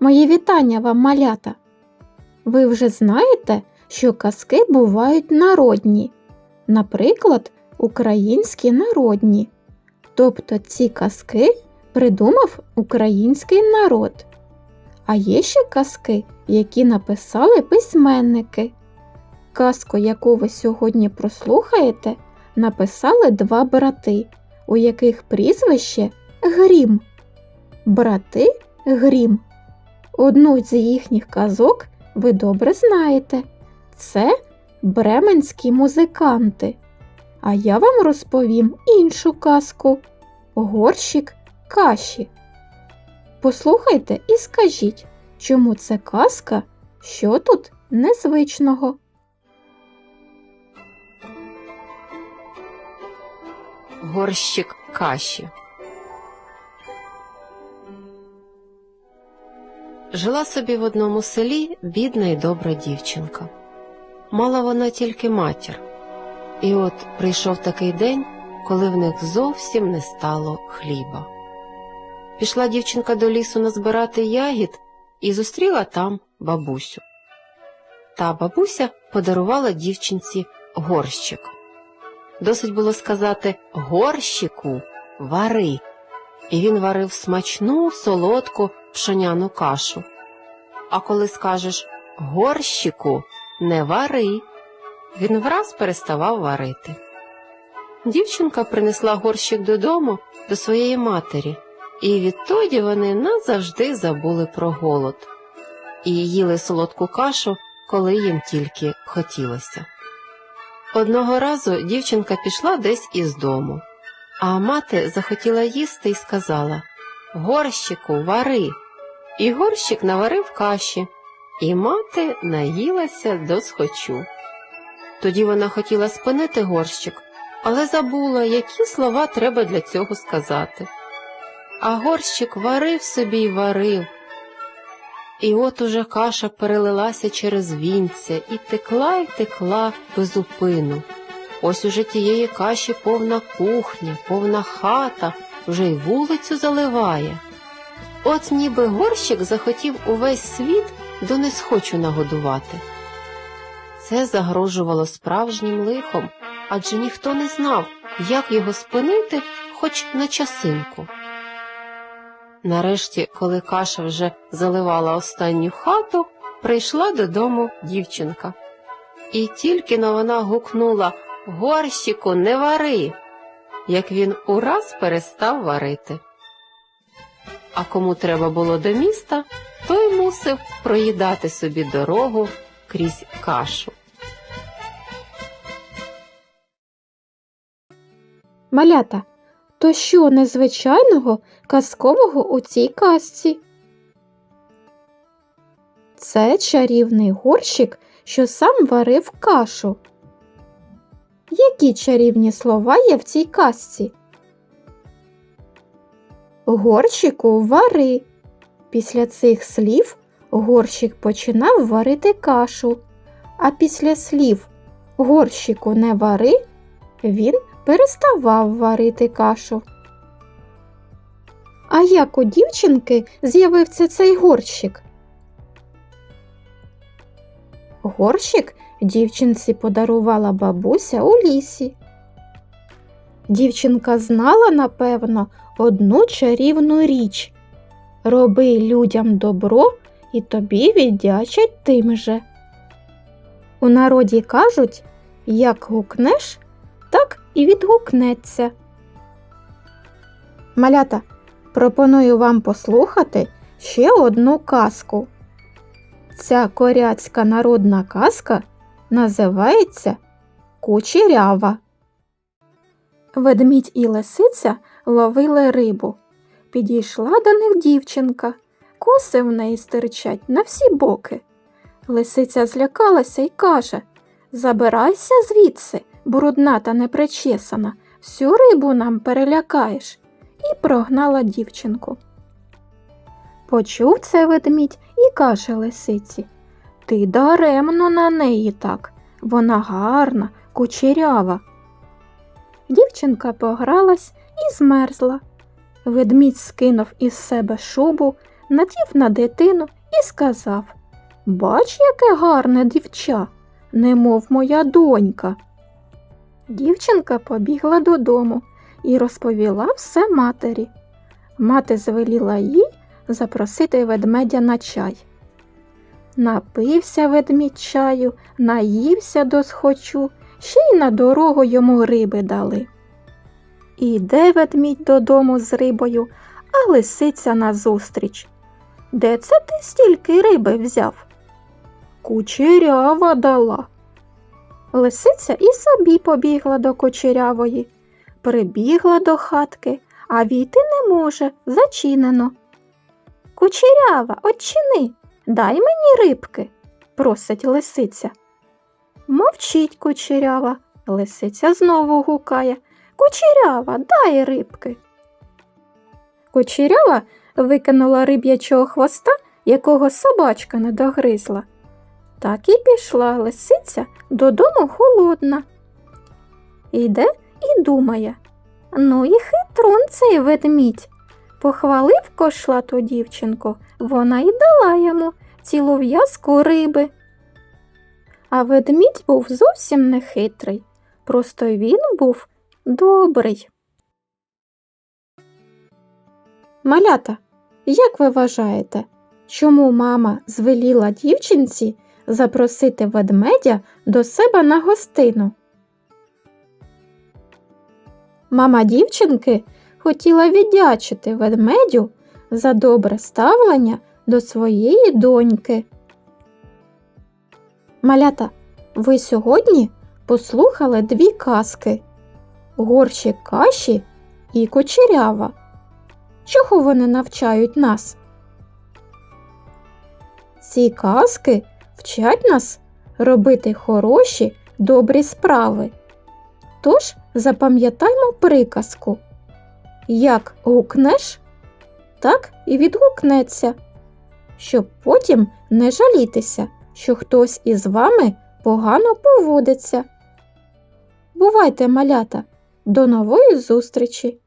Мої вітання вам, малята! Ви вже знаєте, що казки бувають народні, наприклад, українські народні. Тобто ці казки придумав український народ. А є ще казки, які написали письменники. Казку, яку ви сьогодні прослухаєте, написали два брати, у яких прізвище Грім. Брати Грім. Одну з їхніх казок ви добре знаєте. Це бременські музиканти. А я вам розповім іншу казку Горщик каші. Послухайте і скажіть, чому це казка, що тут незвичного. горщик каші. Жила собі в одному селі бідна і добра дівчинка. Мала вона тільки матір. І от прийшов такий день, коли в них зовсім не стало хліба. Пішла дівчинка до лісу назбирати ягід і зустріла там бабусю. Та бабуся подарувала дівчинці горщик. Досить було сказати горщику вари. І він варив смачну, солодку пшоняну кашу. А коли скажеш горщику не вари, він враз переставав варити. Дівчинка принесла горщик додому до своєї матері, і відтоді вони назавжди забули про голод і їли солодку кашу, коли їм тільки хотілося. Одного разу дівчинка пішла десь із дому, а мати захотіла їсти і сказала Горщику, вари. І горщик наварив каші, і мати наїлася до схочу. Тоді вона хотіла спинити горщик, але забула, які слова треба для цього сказати. А горщик варив собі й варив. І от уже каша перелилася через вінця і текла й текла безупину. Ось уже тієї каші повна кухня, повна хата, вже й вулицю заливає. От ніби горщик захотів увесь світ до несхочу нагодувати. Це загрожувало справжнім лихом, адже ніхто не знав, як його спинити хоч на часинку. Нарешті, коли каша вже заливала останню хату, прийшла додому дівчинка. І тільки но вона гукнула Горщику, не вари, як він ураз перестав варити. А кому треба було до міста, той мусив проїдати собі дорогу крізь кашу. Малята, то що незвичайного казкового у цій казці? Це чарівний горщик, що сам варив кашу. Які чарівні слова є в цій казці? Горщику вари. Після цих слів горщик починав варити кашу, а після слів горщику не вари він переставав варити кашу. А як у дівчинки з'явився цей горщик? Горщик дівчинці подарувала бабуся у лісі. Дівчинка знала, напевно, одну чарівну річ Роби людям добро і тобі віддячать тим же. У народі кажуть, як гукнеш, так і відгукнеться. Малята, пропоную вам послухати ще одну казку. Ця коряцька народна казка називається Кучерява. Ведмідь і лисиця ловили рибу. Підійшла до них дівчинка, коси в неї стирчать на всі боки. Лисиця злякалася й каже Забирайся звідси, брудна та непричесана, всю рибу нам перелякаєш, і прогнала дівчинку. Почув це ведмідь і каже лисиці Ти даремно на неї так, вона гарна, кучерява. Дівчинка погралась і змерзла. Ведмідь скинув із себе шубу, надів на дитину і сказав Бач, яке гарне дівча, немов моя донька. Дівчинка побігла додому і розповіла все матері. Мати звеліла їй запросити ведмедя на чай. Напився ведмідь чаю, наївся до схочу, ще й на дорогу йому риби дали. Іде ведмідь додому з рибою, а лисиця назустріч. Де це ти стільки риби взяв? Кучерява дала. Лисиця і собі побігла до кучерявої, прибігла до хатки, а війти не може, зачинено. Кучерява, очини, дай мені рибки, просить лисиця. Мовчить кучерява, лисиця знову гукає. Кучерява, дай рибки. Кучерява викинула риб'ячого хвоста, якого собачка не догризла. Так і пішла лисиця додому голодна. Іде і думає. Ну і хитрун цей ведмідь. Похвалив кошлату дівчинку, вона й дала йому цілу в'язку риби. А ведмідь був зовсім не хитрий, просто він був добрий. Малята, як ви вважаєте, чому мама звеліла дівчинці запросити ведмедя до себе на гостину? Мама дівчинки хотіла віддячити ведмедю за добре ставлення до своєї доньки. Малята, ви сьогодні послухали дві казки Горщик каші і кучерява. Чого вони навчають нас? Ці казки вчать нас робити хороші, добрі справи. Тож запам'ятаймо приказку Як гукнеш, так і відгукнеться, щоб потім не жалітися, що хтось із вами погано поводиться. Бувайте, малята, до нової зустрічі!